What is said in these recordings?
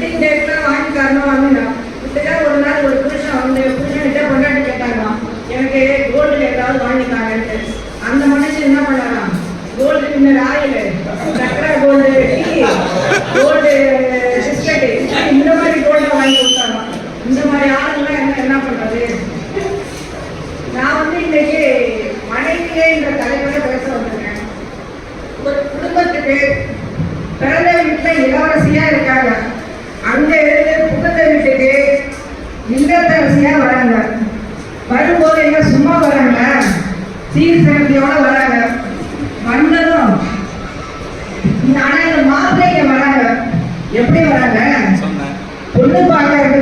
Wedding டேட்லாம் வாங்கி தரணும் வந்து இப்படிதான் ஒரு நாள் ஒரு புருஷன் அவங்க புருஷன்கிட்ட கொண்டாடி கேட்டாங்களாம். எனக்கு கோல்டு ஏதாவது வாங்கி தாங்கன்ட்டு அந்த மனுஷன் என்ன பண்ணலாம் கோல்டு பின்னர் ஆயில் சக்கரை கோல்டு வெட்டி கோல்டு பிஸ்கட் இந்த மாதிரி கோல்டை வாங்கி கொடுத்தாங்க இந்த மாதிரி ஆளுங்களாம் என்ன என்ன பண்ணுறது நான் வந்து இன்னைக்கு மனைவியே இந்த தலைவரை பேச வந்திருக்கேன். ஒரு குடும்பத்துக்கு பிறந்த வீட்டில் இளவரசியாக இருக்காங்க. இல்லத்தரசியா வராங்க. வரும்போது என்ன சும்மா வராங்க சீர் சிறந்தியோட வராங்க. வந்ததும் ஆனா இந்த மாப்பிள்ளைங்க வராங்க. எப்படி வராங்க? பொண்ணு பார்க்கறதுக்கு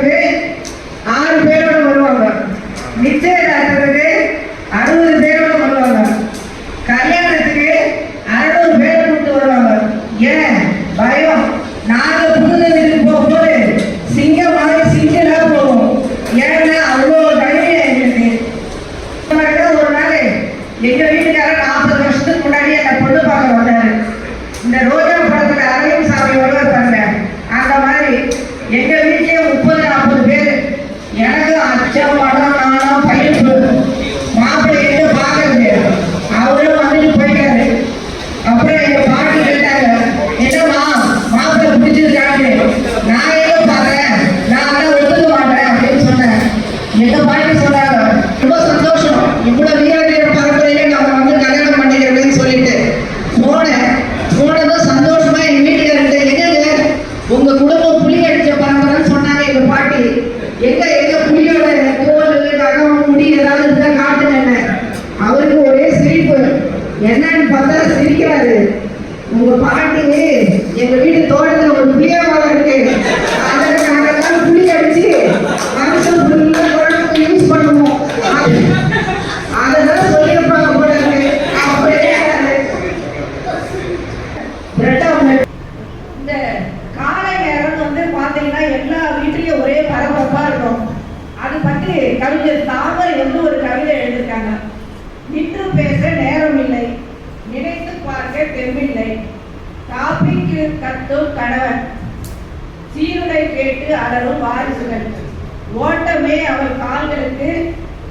அவளுக்கு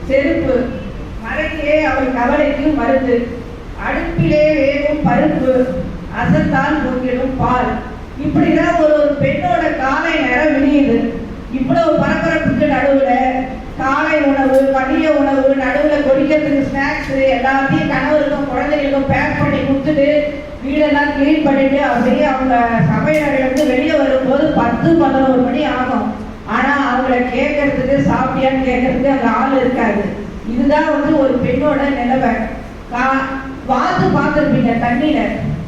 செருப்பு. மறையே அவள் கவலைக்கு மருந்து. அடுப்பிலே வேகும் பருப்பு. அசத்தால் பொங்கிடும் பால். இப்படிதான் ஒரு ஒரு பெண்ணோட காலை நேரம் விடியுது இவ்வளவு பரபரப்புக்கு நடுவுல காலை உணவு மதிய உணவு நடுவுல குடிக்கிறதுக்கு ஸ்நாக்ஸ் எல்லாத்தையும் கணவருக்கும் குழந்தைகளுக்கும் பேக் பண்ணி கொடுத்துட்டு வீடெல்லாம் கிளீன் பண்ணிட்டு அப்படியே அவங்க சமையலறையில இருந்து வெளியே வரும்போது பத்து பதினோரு மணி ஆகும். ஆனா அவங்கள கேட்கறதுக்கு சாப்பிட்டியான்னு கேட்கறதுக்கு அந்த ஆள் இருக்காது இதுதான் வந்து ஒரு பெண்ணோட நிலைமை. கா- வாத்து பார்த்துருப்பீங்க தண்ணியில.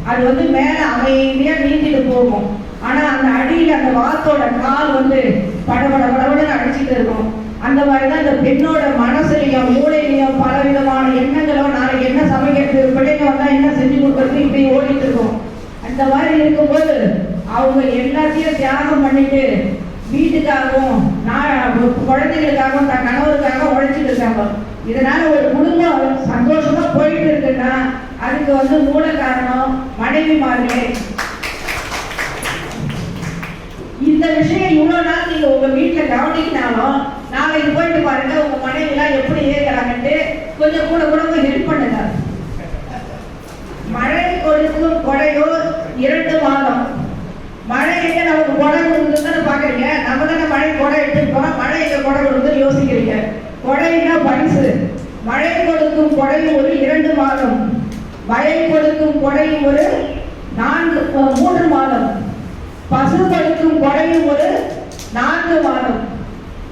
அது வந்து மேல அமைதியா நீந்திட்டு போகும். ஆனா அந்த அடியில அந்த வாத்தோட கால் வந்து படபட படபடன்னு அடிச்சுட்டு இருக்கும். அந்த மாதிரிதான் இந்த பெண்ணோட மனசுலயும் மூளையிலையும் பல விதமான எண்ணங்களும் நாளைக்கு என்ன சமைக்கிறது பிள்ளைங்க வந்தா என்ன செஞ்சு கொடுக்கறது இப்படி ஓடிட்டு இருக்கும். அந்த மாதிரி இருக்கும்போது அவங்க எல்லாத்தையும் தியாகம் பண்ணிட்டு வீட்டுக்காகவும் நான் குழந்தைகளுக்காகவும் தன் கணவருக்காக உழைச்சிட்டு இருக்காங்க இதனால ஒரு குடும்பம் சந்தோஷமா போயிட்டு இருக்குன்னா அதுக்கு வந்து மூல காரணம் மனைவி மாதிரி இந்த விஷயம் இவ்வளவு நாள் நீங்க உங்க வீட்டுல கவனிக்கினாலும் நாளைக்கு போயிட்டு பாருங்க உங்க மனைவி எல்லாம் எப்படி ஏற்கிறாங்கன்ட்டு கொஞ்சம் கூட கூட ஹெல்ப் பண்ணுங்க. மழை கொடுக்கும் கொடையோ இரண்டு மாதம். மழை எங்க நமக்கு கொடை கொடுக்குதுன்னு பாக்குறீங்க? நம்ம தானே மழை கொடை எடுத்துட்டு போறோம். மழை எங்க கொடை கொடுக்குதுன்னு யோசிக்கிறீங்க. கொடைனா பரிசு. மழை கொடுக்கும் கொடை ஒரு இரண்டு மாதம். மழை கொடுக்கும் கொடை ஒரு நான்கு மூன்று மாதம். பசு கொடுக்கும் கொடையும் ஒரு நான்கு மாதம்.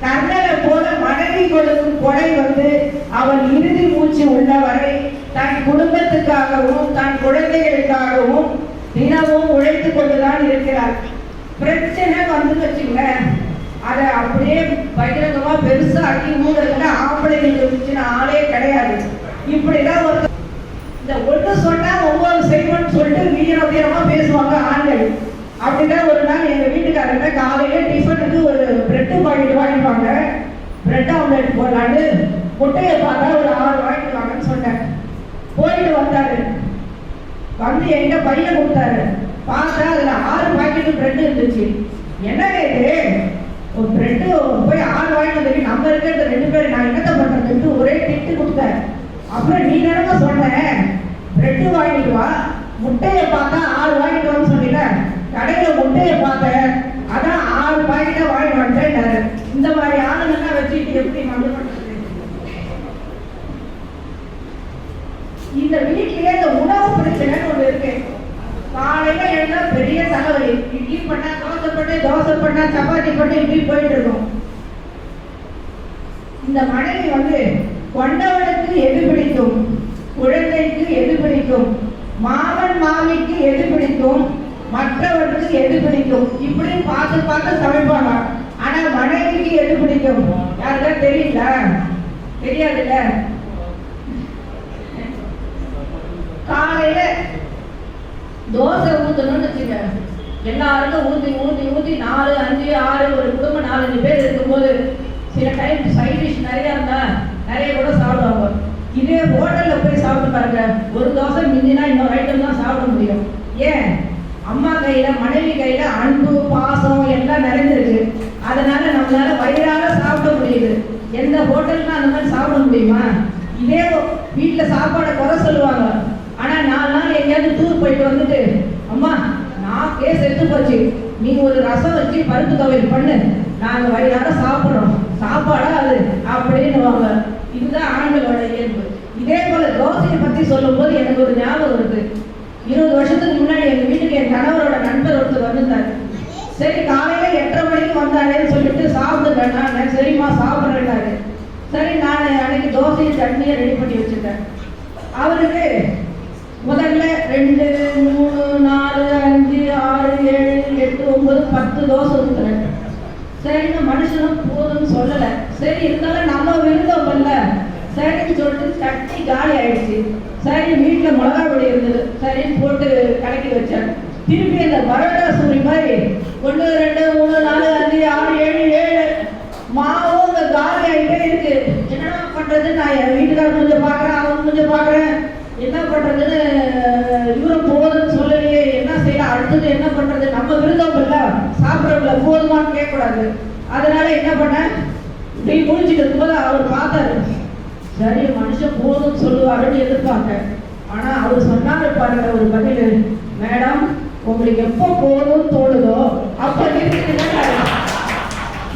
கர்ணனை போல மனைவி கொடுக்கும் கொடை வந்து அவன் இறுதி மூச்சு உள்ளவரை தன் குடும்பத்துக்காகவும் தன் குழந்தைகளுக்காகவும் தினமும் உழைத்துக் கொண்டுதான் இருக்கிறார். பிரச்சனை வந்து வச்சுங்க அதை அப்படியே பகிரங்கமா பெருசா அடி மூடுறதுல ஆம்பளைங்களுக்கு இருந்துச்சுன்னா ஆளே கிடையாது. இப்படிதான் ஒரு இந்த ஒன்று சொன்னா ஒவ்வொரு செய்வன் சொல்லிட்டு வீர வீரமா பேசுவாங்க ஆண்கள். அப்படிதான் ஒரு நாள் எங்க வீட்டுக்காரங்க காலையில டிஃபனுக்கு ஒரு பிரெட்டு பாக்கெட் வாங்கிப்பாங்க பிரெட் ஆம்லெட் போடலான்னு. முட்டையை பார்த்தா ஒரு ஆறு வாங்கிட்டு வாங்கன்னு சொன்னேன் போயிட்டு வந்தாரு. வந்து என்கிட்ட பைய கொடுத்தாரு. பார்த்தா அதுல ஆறு பாக்கெட்டு பிரெட் இருந்துச்சு. என்ன இது ஒரு பிரெட்டு போய் ஆறு வாங்கிட்டு வந்து நம்ம இருக்கிற ரெண்டு பேரும் நான் என்னத்த பண்றதுன்ட்டு ஒரே திட்டு கொடுத்தேன். அப்புறம் நீ என்னமா சொன்ன பிரெட்டு வாங்கிட்டு வா. முட்டையை பார்த்தா ஆறு வாங்கிட்டு வான்னு சொன்னீங்க கடையில முட்டையை பார்த்தேன் அதான் ஆறு பாக்கெட்டை வாங்கிட்டு வந்துட்டேன் இந்த மாதிரி ஆளுங்கெல்லாம் வச்சுட்டு எப்படி மது பண்றது இந்த வீட்லயே இந்த உணவு பிரச்சனைன்னு ஒண்ணு இருக்கு காலையில எழுந்தா பெரிய தலைவலி இட்லி பண்ணா தோசை பண்ணு தோசை பண்ணா சப்பாத்தி பண்ணு இப்படி போயிட்டு இருக்கும்? இந்த மனைவி வந்து கொண்டவனுக்கு எது பிடிக்கும்? குழந்தைக்கு எது பிடிக்கும்? மாமன் மாமிக்கு எது பிடிக்கும்? மற்றவருக்கு எது பிடிக்கும்? இப்படி பார்த்து பார்த்து சமைப்பாங்க. ஆனா மனைவிக்கு எது பிடிக்கும்? யாருக்கா தெரியல? தெரியாதுல்ல? காலையில தோசை ஊத்தணும்னு வச்சுக்க எல்லாருக்கும் ஊத்தி ஊத்தி ஊத்தி நாலு அஞ்சு ஆறு ஒரு குடும்பம் நாலஞ்சு பேர் இருக்கும்போது சில டைம் சைட் டிஷ் நிறைய இருந்தா நிறைய கூட சாப்பிடுவாங்க. இதே ஹோட்டல்ல போய் சாப்பிட்டு பாருங்க. ஒரு தோசை மிஞ்சினா இன்னொரு ஐட்டம் தான் சாப்பிட முடியும். ஏன்? அம்மா கையில மனைவி கையில அன்பு பாசம் எல்லாம் நிறைஞ்சிருக்கு. அதனால நம்மளால வயிறார சாப்பிட முடியுது. எந்த ஹோட்டல்னா அந்த மாதிரி சாப்பிட முடியுமா? இதே வீட்டுல சாப்பாடை குறை சொல்லுவாங்க. ஆனா நாலு நாள் எங்கேயாவது டூர் போயிட்டு வந்துட்டு அம்மா கேஸ் எடுத்து போச்சு. நீ ஒரு ரசம் வச்சு பருப்பு துவையல் பண்ணு. நாங்கள் வயிறார சாப்பிட்றோம். சாப்பாடா அது. அப்படின்னுவாங்க. இதுதான் ஆண்களோட இயல்பு. இதே போல தோசையை பத்தி சொல்லும்போது எனக்கு ஒரு ஞாபகம் இருக்கு இருபது வருஷத்துக்கு முன்னாடி எங்கள் வீட்டுக்கு என் கணவரோட நண்பர் ஒருத்தர் வந்திருந்தார். சரி காலையில எட்டரை மணிக்கு வந்தாரேன்னு சொல்லிட்டு சாப்பிடுங்க நான் சரிம்மா சாப்பிட்றேன்னாரு. சரி நான் அன்னைக்கு தோசையும் சட்னியை ரெடி பண்ணி வச்சுட்டேன். அவருக்கு முதல்ல ரெண்டு மூணு நாலு அஞ்சு ஆறு ஏழு எட்டு ஒன்பது பத்து தோசை ஊத்துறேன். சரின்னு மனுஷனும் போதும்னு சொல்லலை. சரி இருந்தாலும் நம்ம விருந்தோம்ல சரின்னு சொல்லிட்டு சட்னி காலி ஆயிடுச்சு. சரி வீட்டில் மிளகா பொடி இருந்தது. சரின்னு போட்டு கலக்கி வச்சேன். திருப்பி அந்த பரோட்டா சூரி மாதிரி ஒன்று ரெண்டு மூணு நாலு அஞ்சு ஆறு ஏழு ஏழு. மாவும் இந்த காலி ஆகிட்டே இருக்கு. என்னடா பண்ணுறது நான் என் வீட்டுக்காரர் கொஞ்சம் பார்க்குறேன் அவன் கொஞ்சம் பார்க்குறேன். என்ன பண்றதுன்னு இவரும் போதும்னு சொல்லலையே. என்ன செய்யலாம் அடுத்தது என்ன பண்றது? நம்ம விருதம் இல்ல சாப்பிட்றவங்கள போதுமான்னு கேட்கக்கூடாது. அதனால என்ன பண்ண? இப்படி முடிச்சுட்டு இருக்கும்போது அவர் பார்த்தாரு. சரி மனுஷன் போதும்னு சொல்லுவாருன்னு எதிர்பார்த்தேன். ஆனா அவர் சொன்னாரு பாருங்க ஒரு பதில். மேடம் உங்களுக்கு எப்போ போதும் தோணுதோ அப்போ நிறுத்திடுங்க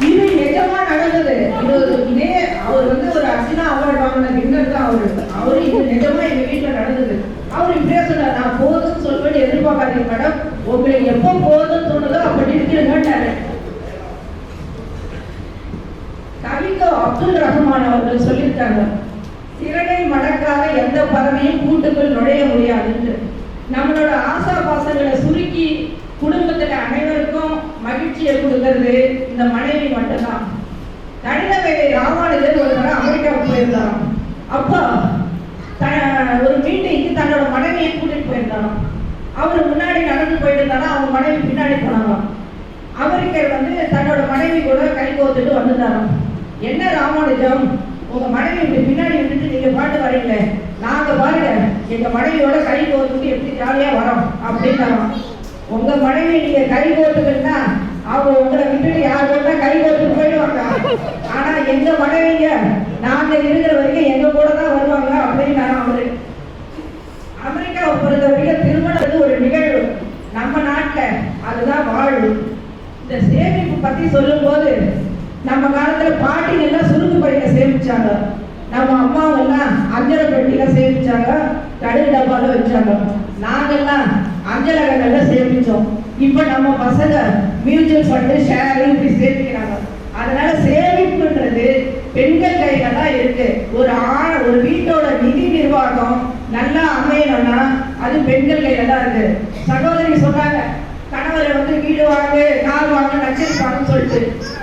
இது நிஜமா நடந்தது. இது இதே அவர் வந்து ஒரு அசினா அவார்டு வாங்கின வின்னர் தான் அவரு. அவரு இது நிஜமா எங்க வீட்டுல நடந்தது. அவர் இப்படியே சொன்னார் நான் போதும்னு சொல்லிட்டு எதிர்பார்க்காதீங்க மேடம். உங்களுக்கு எப்போ போதும்னு தோணுதோ அப்ப நிறுத்திடுங்கட்டாரு கவிதோ அப்துல் ரஹ்மான் அவர்கள் சொல்லியிருக்காங்க திறனை மடக்காத எந்த பறவையும் கூட்டுக்குள் நுழைய முடியாதுன்னு நம்மளோட ஆசா பாசங்களை சுருக்கி மகிழ்ச்சியை கொடுக்கறது இந்த மனைவி மட்டும்தான். கணித வேலை ராமானுஜர் ஒரு தடவை அமெரிக்காவுக்கு போயிருந்தாராம். அப்போ த- ஒரு மீட்டிங்க்கு தன்னோட மனைவியை கூட்டிட்டு போயிருந்தாராம். அவர் முன்னாடி நடந்து போயிட்டு இருந்தாரா அவங்க மனைவி பின்னாடி போனாராம். அமெரிக்கர் வந்து தன்னோட மனைவி கூட கை கோத்துட்டு வந்துட்டாராம். என்ன ராமானுஜம்? உங்க மனைவி இப்படி பின்னாடி விட்டுட்டு நீங்க பாட்டு வரீங்களே நாங்க பாருங்க எங்க மனைவியோட கை கோத்துட்டு எப்படி ஜாலியா வரோம் அப்படின்னாராம். உங்க மனைவி நீங்க கை கோத்துக்கிட்டு அவங்க உங்களை விட்டுட்டு யார் வேணா கை கோத்துட்டு போயிடுவாங்க. ஆனா எங்க மனைவிங்க நாங்க இருக்கிற வரைக்கும் எங்க கூட தான் வருவாங்க அப்படின்னு நான் அவரு அமெரிக்காவை பொறுத்த வரைக்கும் திருமணம் வந்து ஒரு நிகழ்வு. நம்ம நாட்டுல அதுதான் வாழ்வு. இந்த சேமிப்பு பத்தி சொல்லும்போது நம்ம காலத்துல பாட்டிங்க எல்லாம் சுருக்கு பையில சேமிச்சாங்க. நம்ம அம்மாவெல்லாம் அஞ்சரை பெட்டியில சேமிச்சாங்க கடுகு டப்பால வச்சாங்க. நாங்கெல்லாம் அஞ்சலகங்கள்ல சேமிச்சோம். இப்ப நம்ம பசங்க மியூச்சுவல் ஃபண்டு ஷேரு இப்படி சேமிக்கிறாங்க அதனால சேமிப்புன்றது பெண்கள் கையில தான் இருக்கு. ஒரு ஆண் ஒரு வீட்டோட நிதி நிர்வாகம் நல்லா அமையணும்னா அது பெண்கள் கையில தான் இருக்கு. சகோதரி சொன்னாங்க கணவரை வந்து வீடு வாங்கு கார் வாங்க நச்சரிப்பாங்கன்னு சொல்லிட்டு.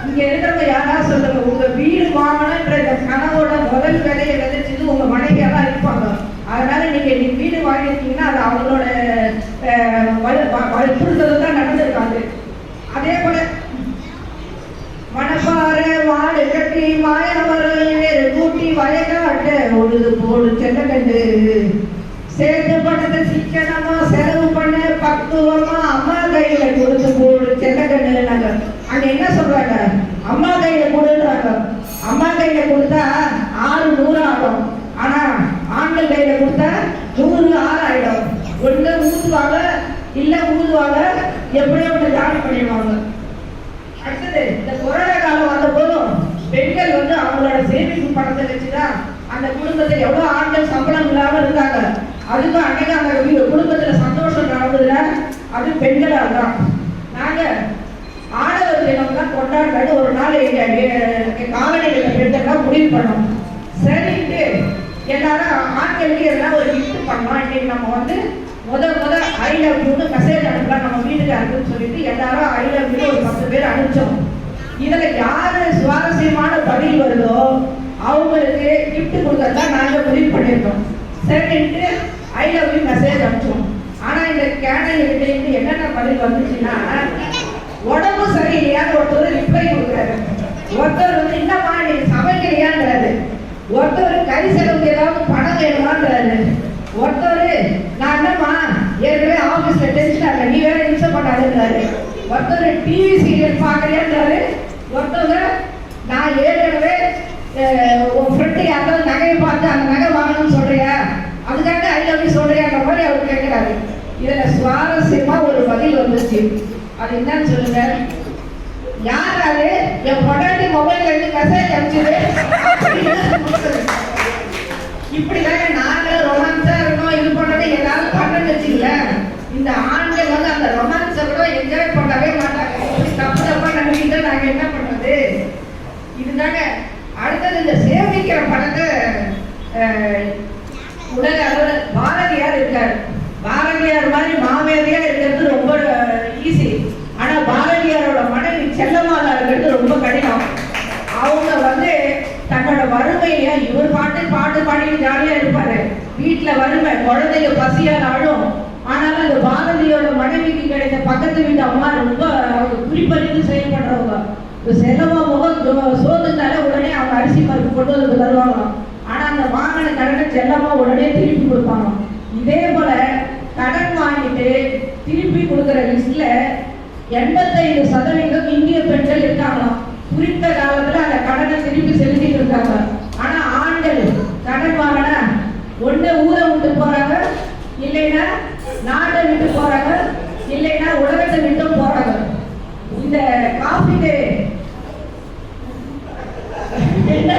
இங்க இருக்கிறவங்க யாராவது சொல்லுங்க உங்க வீடு வாங்கணும்ன்ற இந்த கனவோட முதல் விலையை விதைச்சது உங்க மனைவியா தான் இருப்பாங்க. அதனால நீங்க நீ வீடு வாங்கியிருக்கீங்கன்னா அது அவங்களோட வற்புறுத்தல் தான் நடக்கும். அதே போல மணப்பாற மாடு கட்டி மாயவரம் கூட்டி வயக்காட்டு உழுது போடு செல்லக்கண்டு சேர்த்து பணத்தை சிக்கனமா செலவு பண்ண பக்குவமா அம்மா கையில கொடுத்து போடு செல்லக்கண்டுனாங்க அங்க என்ன சொல்றாங்க? அம்மா கையில கொடுன்றாங்க. அம்மா கையில கொடுத்தா ஆறு நூறு ஆகும் ஆனா ஆண்கள் கையில கொடுத்தா நூறு ஆறு ஆயிடும். ஒண்ணு ஊதுவாங்க இல்ல ஊதுவாங்க எப்படியோ தியானம் தானம் பண்ணிடுவாங்க அடுத்தது இந்த கொரோனா காலம் வந்த போதும் பெண்கள் வந்து அவங்களோட சேமிப்பு பணத்தை வச்சுதான் அந்த குடும்பத்தை எவ்வளவு ஆண்கள் சம்பளம் இல்லாம இருந்தாங்க. அதுக்கும் அன்னைக்கு அந்த குடும்பத்துல சந்தோஷம் நடந்ததுல அது பெண்களால் தான். நாங்க ஆடவர் தினம் தான் கொண்டாடுறது. ஒரு நாள் எங்க காலநிலையில பெண்கள்லாம் முடிவு பண்ணோம். சரின்ட்டு எல்லாரும் ஆண்களுக்கு எல்லாம் ஒரு கிஃப்ட் பண்ணலாம் இன்னைக்கு நம்ம வந்து முத முத ஐ லவ் யூன்னு மெசேஜ் அனுப்பலாம் நம்ம வீட்டுக்காரருக்குன்னு சொல்லிட்டு எல்லாரும் ஐ லவ் யூ ஒரு பத்து பேர் அனுப்பிச்சோம். இதுல யாரு சுவாரஸ்யமான பதில் வருதோ அவங்களுக்கு கிஃப்ட் கொடுக்கறதா நாங்க முடிவு பண்ணியிருக்கோம். சரின்ட்டு ஐ லவ் யூ மெசேஜ் அனுப்பிச்சோம். ஆனா இந்த கேனல் கிட்ட என்னென்ன பதில் வந்துச்சுன்னா உடம்பு சரியில்லையான்னு ஒருத்தர் ரிப்ளை கொடுக்குறாரு. ஒருத்தர் வந்து என்னம்மா நீ சமைக்கலையாங்கிறாரு. ஒருத்தர் கறி செலவுக்கு ஏதாவது பணம் வேணுமான்றாரு ஒருத்தர் நான் என்னம்மா ஏற்கனவே ஆபீஸ்ல டென்ஷன் ஆகல நீ வேற இன்சல் பண்ணாதுன்றாரு. ஒருத்தர் டிவி சீரியல் பார்க்கலையான்றாரு. ஒருத்தவங்க நான் ஏற்கனவே உன் ஃப்ரெண்டு யாராவது நகையை பார்த்து அந்த நகை வாங்கணும்னு சொல்றியா? அதுக்காக ஐ லவ் யூ சொல்றியான்ற மாதிரி அவர் கேட்கிறாரு. இதுல சுவாரஸ்யமா ஒரு பதில் வந்துச்சு. அது என்னன்னு சொல்லுங்க. யார் அது? என் பொண்டாட்டி மொபைல்ல இருந்து மெசேஜ் அனுப்பிச்சது. இப்படிதாங்க நாங்களும் ரொமான்ஸா இருக்கோம் இது பண்ணது ஏதாவது பண்ணன்னு வச்சுக்கல இந்த ஆண்கள் வந்து அந்த ரொமான்ஸை கூட என்ஜாய் பண்ணவே மாட்டாங்க. இப்படி தப்பு தப்பா நம்பிக்கிட்டு நாங்க என்ன பண்றது? இதுதாங்க. அடுத்தது இந்த சேமிக்கிற பணத்தை உலக அளவில் பாரதியார் இருக்கார். பாரதியார் மாதிரி மாவேதியா இருக்கிறது ரொம்ப ஈஸி ஆனா பாரதியாரோட மனைவி செல்லம்மாளா இருக்கிறது ரொம்ப கடினம் அவங்க வந்து தன்னோட வறுமைய இவர் பாட்டு பாட்டு பாடிட்டு ஜாலியா இருப்பாரு வீட்டுல வறுமை குழந்தைங்க பசியால் ஆழும் ஆனாலும் அந்த பாரதியோட மனைவிக்கு கிடைத்த பக்கத்து வீட்டு அம்மா ரொம்ப அவங்க குறிப்பறிந்து செயல்படுறவங்க. செலவா முகம் சோ- உடனே அவங்க அரிசி பருப்பு கொண்டு வந்து தருவாங்க ஆனா அந்த வாங்கின கடனை செல்லமா உடனே திருப்பி கொடுப்பாங்க இதே போல கடன் வாங்கிட்டு திருப்பி கொடுக்குற லிஸ்ட்ல எண்பத்தைந்து சதவீதம் இந்திய பெண்கள் இருக்காங்களாம். குறித்த காலத்துல அந்த கடனை திருப்பி செலுத்திட்டு இருக்காங்க. ஆனா ஆண்கள் கடன் வாங்கினா ஒண்ணு ஊரை விட்டு போறாங்க இல்லைன்னா நாட்டை விட்டு போறாங்க இல்லைன்னா உலகத்தை விட்டும் போறாங்க. இந்த காஃபி என்ன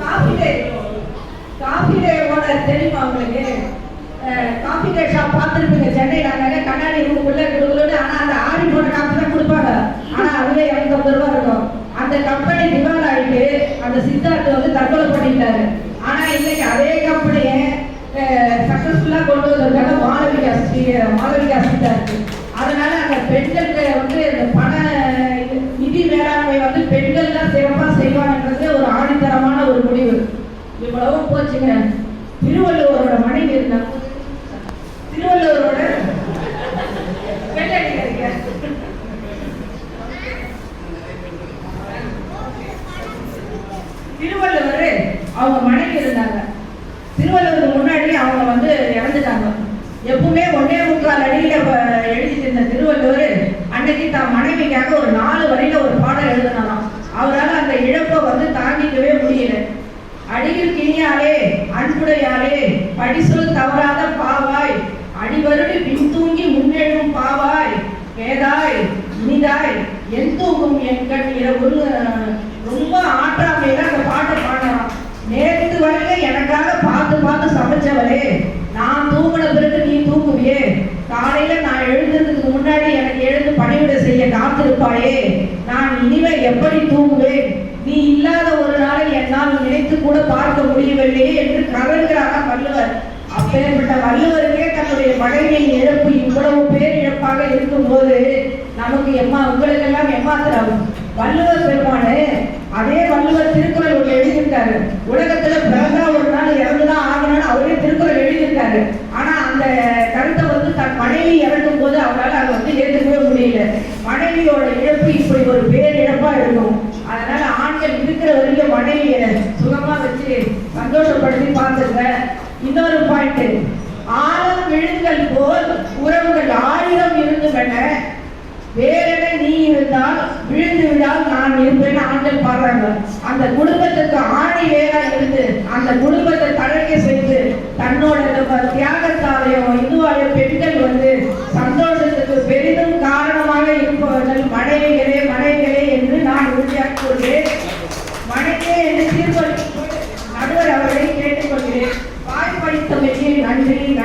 காஃபி டே காஃபி டேவோட தெரியுமா உங்களுக்கு அஹ், காஃபி டே ஷாப் பார்த்துருப்பீங்க சென்னையில் அங்கே கண்ணாடி ரூமுக்குள்ளே கொடுக்கலன்னு ஆனால் அந்த ஆடி போன காஃபி தான் கொடுப்பாங்க ஆனால் அதுவே இரநூத்தம்பது ரூபா இருக்கும் அந்த கம்பெனி திவால் ஆகிட்டு அந்த சித்தார்த் வந்து தற்கொலை பண்ணிட்டாரு ஆனால் இன்னைக்கு அதே கம்பெனியை சக்ஸஸ்ஃபுல்லாக கொண்டு வந்திருக்காங்க மாளவிகா ஸ்ரீ மாளவிகா சித்தார்த் அதனால அந்த பெண்களுக்கு வந்து இந்த பண நிதி மேலாண்மை வந்து பெண்கள் தான் சிறப்பாக செய்வாங்கன்றது ஒரு ஆணித்தரமான ஒரு முடிவு இவ்வளவும் போச்சுங்க. திருவள்ளுவரோட மனைவி இருந்தாங்க திருவள்ளுவரோட வெள்ளடிக்கிறீங்க திருவள்ளுவர் அவங்க மனைவி இருந்தாங்க திருவள்ளுவர் முன்னாடி அவங்க வந்து இறந்துட்டாங்க எப்பவுமே ஒன்னே முக்கால் அடியில வ- எழுதிட்டு இருந்த திருவள்ளுவர் அன்னைக்கு தான் மனைவிக்காக ஒரு நாலு வரியில ஒரு பாடல் எழுதினாராம் அவரால் அந்த இழப்பை வந்து தாங்கிக்கவே முடியல அடியில் கிணியாலே அன்புடையாலே படிசொல் தவறாத பாவாய் அடிவருடி பின் தூங்கி முன்னெழும் பாவாய் பேதாய் இனிதாய் என் தூங்கும் என் கண் இரவு ரொம்ப ஆற்றாமையில அந்த பாட்டை பாடலாம். நேற்று வரைக்கும் எனக்காக பார்த்து பார்த்து சமைச்சவளே நான் தூங்கின பிறகு நீ தூங்குவியே. காலையில நான் எழுந்ததுக்கு முன்னாடி எனக்கு எழுந்து பணிவிட செய்ய காத்திருப்பாயே. நான் இனிமே எப்படி தூங்குவேன்? நீ இல்லாத ஒரு நாளை என்னால் நினைத்து கூட பார்க்க முடியவில்லையே என்று கதறுகிறாரா வள்ளுவர். அப்பேற்பட்ட வள்ளுவருக்கே தன்னுடைய மனைவியின் இழப்பு இவ்வளவு பேரிழப்பாக இருக்கும்போது நமக்கு எம்மா உங்களுக்கெல்லாம் எம்மாத்திரம் வள்ளுவர் பெருமானு அதே வள்ளுவர் திருக்குறள் ஒன்று எழுதியிருக்காரு. உலகத்துல பிறந்தா ஒரு நாள் இறந்துதான் ஆகணும்னு அவரே திருக்குறள் எழுதியிருக்காரு. ஆனா அந்த கருத்தை வந்து தன் மனைவி இறக்கும் போது அவரால் அதை வந்து ஏற்றுக்கவே முடியல. மனைவியோட இழப்பு இப்படி ஒரு பேரிழப்பா இருக்கும். ஆண்கள் இருக்கிற வரைக்கும் மனைவிய சுகமா வச்சு சந்தோஷப்படுத்தி பார்த்துங்க இன்னொரு பாயிண்ட் ஆழம் விழுங்கள் போல் உறவுகள் ஆயிரம் இருந்துவிட வேறென நீ இருந்தால் விழுந்து விடால் நான் இருப்பேன்னு ஆண்கள் பாடுறாங்க. அந்த குடும்பத்துக்கு ஆணி வேறா இருந்து அந்த குடும்பத்தை தழைக்க செய்து தன்னோட தியாகத்தாலேயோ இதுவாலேயோ பெண்கள் வந்து சந்தோஷத்துக்கு பெரிதும் காரணமாக இருப்பவர்கள் மனைவிகளே மனைவிகளே the material and bringing